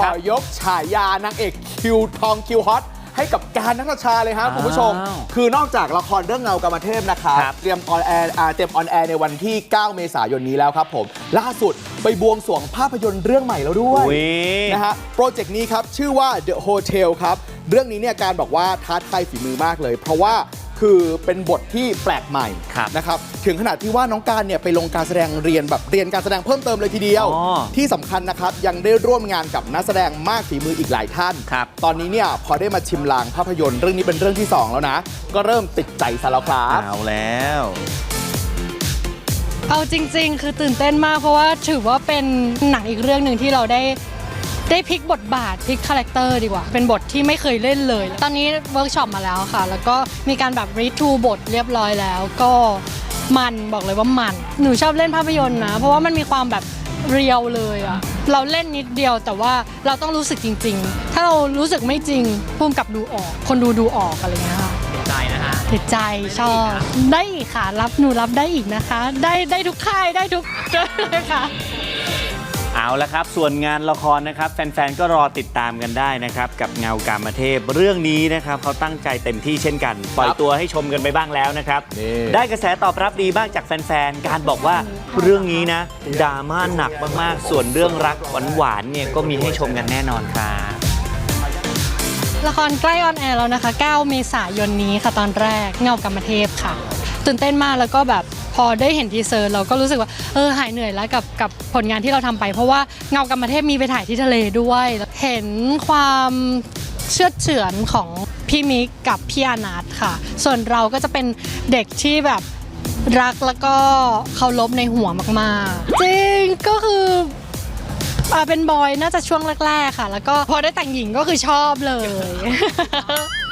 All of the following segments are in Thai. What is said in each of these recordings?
ขอยกฉายานางเอกคิวทองคิวฮอตให้กับการนัทชาเลยครับคุณผู้ชมอ้าวคือนอกจากละครเรื่องเงากรรมเทพนะครับครับเตรียมออนแอร์อ่าเตรียมออนแอร์ในวันที่ 9 เมษายนนี้แล้วครับผมล่าสุดไปบวงสรวงภาพยนตร์เรื่องใหม่แล้วด้วยอุ๊ยนะฮะโปรเจกต์นี้ครับ ชื่อว่า The Hotel ครับ เรื่องนี้เนี่ยการบอกว่าท้าทายฝีมือมากเลย เพราะว่า คือเป็นบทที่แปลกใหม่ครับนะครับถึงขนาดที่ว่าน้องการเนี่ยไปลงการแสดงเรียนแบบเรียนการแสดงเพิ่มเติมเลยทีเดียว อ๋อที่สำคัญนะครับยังได้ร่วมงานกับนักแสดงมากฝีมืออีกหลายท่าน ครับ ตอนนี้เนี่ยพอได้มาชิมลางภาพยนตร์เรื่องนี้เป็นเรื่องที่2แล้วนะ ก็เริ่มติดใจซะแล้วครับ เอาแล้ว เอาจริง ๆ คือตื่นเต้นมากเพราะว่าถือว่าเป็นหนังอีกเรื่องหนึ่งที่เราได้ ได้พลิกบทบาทพลิกคาแรคเตอร์ดีกว่า เป็นบทที่ไม่เคยเล่นเลย ตอนนี้เวิร์กช็อปมาแล้วค่ะ แล้วก็มีการแบบรีทูบทเรียบร้อยแล้วก็มันบอกเลยว่ามัน หนูชอบเล่นภาพยนตร์นะ เพราะว่ามันมีความแบบเรียวเลยอะเราเล่นนิดเดียวแต่ว่าเราต้องรู้สึกจริง ๆ ถ้าเรารู้สึกไม่จริงพุ่มกับดูออก คนดูดูออกอะไรเงี้ยค่ะใจนะฮะติดใจชอบได้อีกค่ะ รับหนูรับได้อีกนะคะ ได้ได้ทุกค่ายได้ทุกเลยค่ะ เอาละครับ ส่วนงานละครนะครับ แฟน ๆ ก็รอติดตามกันได้นะครับ กับเงากามเทพเรื่องนี้นะครับเขาตั้งใจเต็มที่เช่นกัน ปล่อยตัวให้ชมกันไปบ้างแล้วนะครับ นี่ ได้กระแสตอบรับดีบ้างจากแฟน ๆ การบอกว่าเรื่องนี้นะดราม่าหนักมาก ๆ ส่วนเรื่องรักหวานๆเนี่ยก็มีให้ชมกันแน่นอนครับ ละครใกล้ออนแอร์แล้วนะคะ 9 เมษายนนี้ค่ะตอนแรกเงากรรมเทพค่ะ ตื่นเต้นมากแล้วก็แบบพ อได้เห็นทีเซอร์เราก็รู้สึกว่าเออหายเหนื่อยแล้วกับกับผลงานที่เราทำไป เพราะว่าเงากรรมเทพมีไปถ่ายที่ทะเลด้วย เห็นความเชื่อดเฉือนของพี่มิกกับพี่อานัทค่ะ ส่วนเราก็จะเป็นเด็กที่แบบรักแล้วก็เคารพในหัวมากๆ จริงก็คือเป็นบอยน่าจะช่วงแรกๆค่ะ แล้วก็พอได้แต่งหญิงก็คือชอบเลย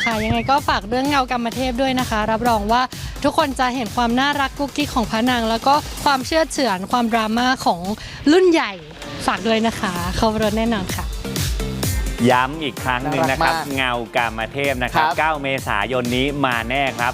ค่ะ ยังไงก็ฝากเรื่องเงากรรมเทพด้วยนะคะ รับรองว่าทุกคนจะเห็นความน่ารักกุ๊กกิ๊กของพระนางแล้วก็ความเชื่อเฉือนความดราม่าของรุ่นใหญ่ฝากด้วยนะคะ เขารถแน่นอนค่ะ ย้ำอีกครั้งหนึ่งนะครับ น่ารักมากเงากามเทพนะคครัรับบ9 เมษายนนี้มาแน่ครับ